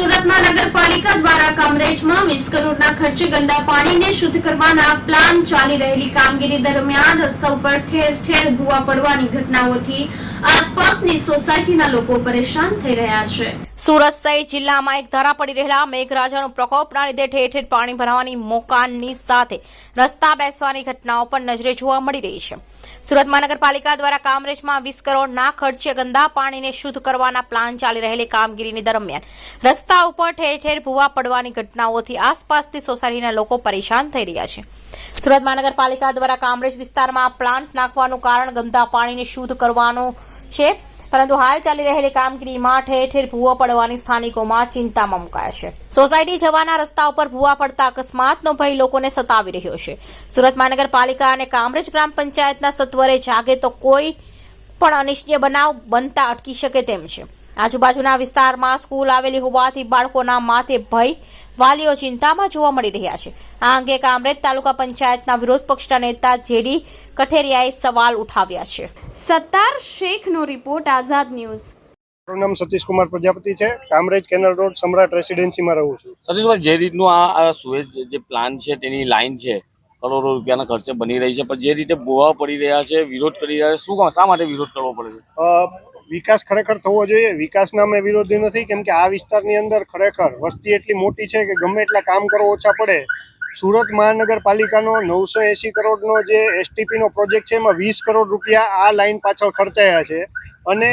સુરતમાં નગરપાલિકા દ્વારા કામરેજમાં વીસ કરોડના ખર્ચે ગંદા પાણીને શુદ્ધ કરવાના પ્લાન ચાલી રહેલી કામગીરી દરમિયાન રસ્તા ઉપર ઠેર ઠેર ભૂવા પડવાની ઘટનાઓથી આસપાસની સોસાયટીના લોકો પરેશાન થઈ રહ્યા છે. સુરત સહિત જિલ્લામાં એક ધારા પડી રહેલા મેઘરાજાનો પ્રકોપના લીધે ઠેર ઠેર પાણી ભરાવાની મોકાનની સાથે રસ્તા બેસવાની ઘટનાઓ પણ નજરે જોવા મળી રહી છે. સુરત મહાનગરપાલિકા દ્વારા કામરેજમાં વીસ કરોડના ખર્ચે ગંદા પાણીને શુદ્ધ કરવાના પ્લાન ચાલી રહેલી કામગીરીની દરમિયાન રસ્તા ઉપર ઠેર ઠેર ભૂવા પડવાની ઘટનાઓથી આસપાસની સોસાયટીના લોકો પરેશાન થઈ રહ્યા છે. સુરત મહાનગરપાલિકા દ્વારા કામરેજ વિસ્તારમાં પ્લાન્ટ નાખવાનું કારણ ગંદા પાણીને શુદ્ધ કરવાનું છે. પરંતુ હાલ ચાલી રહેલી કામગીરીમાં ઠેર ઠેર ભૂવો પડવાની સ્થાનિકોમાં ચિંતામાં મુકાયા છે. સોસાયટી જવાના રસ્તા ઉપર ભૂવા પડતા અકસ્માતનો ભય લોકોને સતાવી રહ્યો છે. સુરત મહાનગરપાલિકા અને કામરેજ ગ્રામ પંચાયતના સત્વરે જાગે તો કોઈ પણ અનિચ્છનીય બનાવ બનતા અટકી શકે તેમ છે. આજુબાજુના વિસ્તારમાં સ્કૂલ આવેલી હોવાથી બાળકોના માથે ભય વાલીઓ ચિંતામાં જોવા મળી રહ્યા છે. આ અંગે કામરેજ તાલુકા પંચાયતના વિરોધ પક્ષના નેતા જેડી કઠેરિયાએ સવાલ ઉઠાવ્યા છે. સત્તાર શેખનો રિપોર્ટ આઝાદ ન્યૂઝ. મારું નામ સતીશ કુમાર પ્રજાપતિ છે. કામરેજ કેનલ રોડ સમ્રાટ રેસિડેન્સીમાં રહું છું. સતીશભાઈ જે રીતનું આ સુએજ જે પ્લાન છે તેની લાઈન છે કરોડો રૂપિયાના ખર્ચે બની રહી છે. પણ જે રીતે બોવા પડી રહ્યા છે વિરોધ કરી રહ્યા છે શું શા માટે વિરોધ કરવો પડે છે? વિકાસ ખરેખર થવો જોઈએ. વિકાસના અમે વિરોધી નથી. કેમ કે આ વિસ્તારની અંદર ખરેખર વસ્તી એટલી મોટી છે કે ગમે એટલા કામ કરો ઓછા પડે. સુરત મહાનગરપાલિકાનો નવસો એંસી કરોડનો જે એસટીપીનો પ્રોજેક્ટ છે એમાં વીસ કરોડ રૂપિયા આ લાઇન પાછળ ખર્ચાયા છે. અને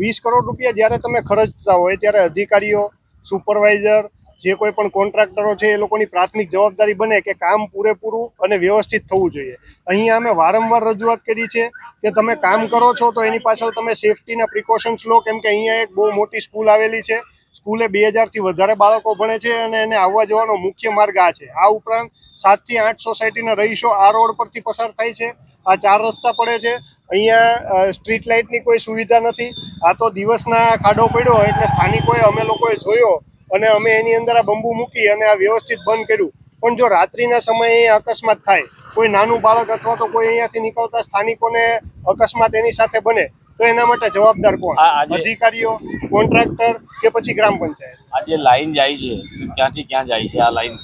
વીસ કરોડ રૂપિયા જ્યારે તમે ખર્ચતા હોય ત્યારે અધિકારીઓ, સુપરવાઇઝર, જે કોઈ પણ કોન્ટ્રાક્ટરો છે એ લોકોની પ્રાથમિક જવાબદારી બને કે કામ પૂરેપૂરું અને વ્યવસ્થિત થવું જોઈએ. અહીંયા અમે વારંવાર રજૂઆત કરી છે. કે તમે કામ કરો છો તો એની પાછળ તમે સેફટીના પ્રિકોશન્સ લો. કેમ કે અહીંયા એક બહુ મોટી સ્કૂલ આવેલી છે. સ્કૂલે બે હજારથી વધારે બાળકો ભણે છે અને એને આવવા જવાનો મુખ્ય માર્ગ આ છે. આ ઉપરાંત સાતથી આઠ સોસાયટીના રહીશો આ રોડ પરથી પસાર થાય છે. આ ચાર રસ્તા પડે છે. અહીંયા સ્ટ્રીટ લાઇટની કોઈ સુવિધા નથી. આ તો દિવસના ખાડો પડ્યો એટલે સ્થાનિકોએ અમે લોકોએ જોયો અને અમે એની અંદર આ બંબુ મૂકી અને આ વ્યવસ્થિત બંધ કર્યું. પણ જો રાત્રિના સમયે અકસ્માત થાય કોઈ નાનું બાળક અથવા તો કોઈ અહીંયાથી નીકળતા સ્થાનિકોને અકસ્માત એની સાથે બને તો એના માટે જવાબદાર કોણ? અધિકારીઓ કોન્ટ્રાક્ટર કે પછી ગ્રામ પંચાયત? આ જે લાઈન જાય છે ક્યાંથી ક્યાં જાય છે આ લાઈન?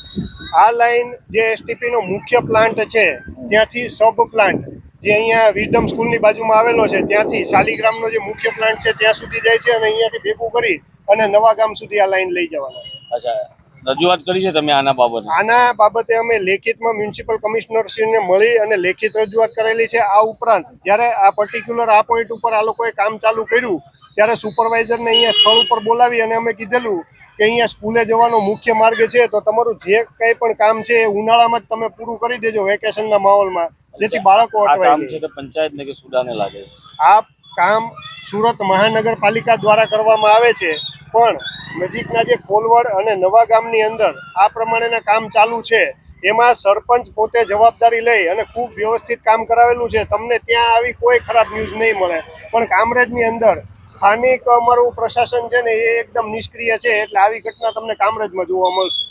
આ લાઈન જે એસટીપી નો મુખ્ય પ્લાન્ટ છે ત્યાંથી સબ પ્લાન્ટ જે અહીંયા વિઝડમ સ્કૂલની બાજુમાં આવેલો છે ત્યાંથી શાલીગ્રામનો જે મુખ્ય પ્લાન્ટ છે ત્યાં સુધી જાય છે અને અહીંયાથી ભેગું કરી અને નવા ગામ સુધી આ લાઈન લઈ જવાના અચ્છા રજૂઆત કરી છે તમે આના બાબતે? આના બાબતે અમે લેખિતમાં મ્યુનિસિપલ કમિશનરશ્રીને મળી અને લેખિત રજૂઆત કરેલી છે આ ઉપરાંત જ્યારે આ પર્ટિક્યુલર આ પોઈન્ટ ઉપર આ લોકોએ કામ ચાલુ કર્યું ત્યારે સુપરવાઇઝરને અહીંયા સ્થળ ઉપર બોલાવી અને અમે કીધેલું કે અહીંયા સ્કૂલે જવાનો મુખ્ય માર્ગ છે તો તમારું જે કંઈ પણ કામ છે એ ઉનાળામાં જ તમે પૂરું કરી દેજો વેકેશનના માહોલમાં જેથી બાળકો કામ છે તે પંચાયત ને કે સુડાને લાગે છે? આ કામ સુરત મહાનગરપાલિકા દ્વારા કરવામાં આવે છે. પણ નજીકના જે કોલવડ અને નવા ગામની અંદર આ પ્રમાણેના કામ ચાલુ છે, એમાં સરપંચ પોતે જવાબદારી લઈ અને ખૂબ વ્યવસ્થિત કામ કરાવેલું છે. તમને ત્યાં આવી કોઈ ખરાબ ન્યૂઝ નહીં મળે. પણ કામરેજની અંદર સ્થાનિક અમારું પ્રશાસન છે ને એ એકદમ નિષ્ક્રિય છે, એટલે આવી ઘટના તમને કામરેજમાં જોવા મળશે.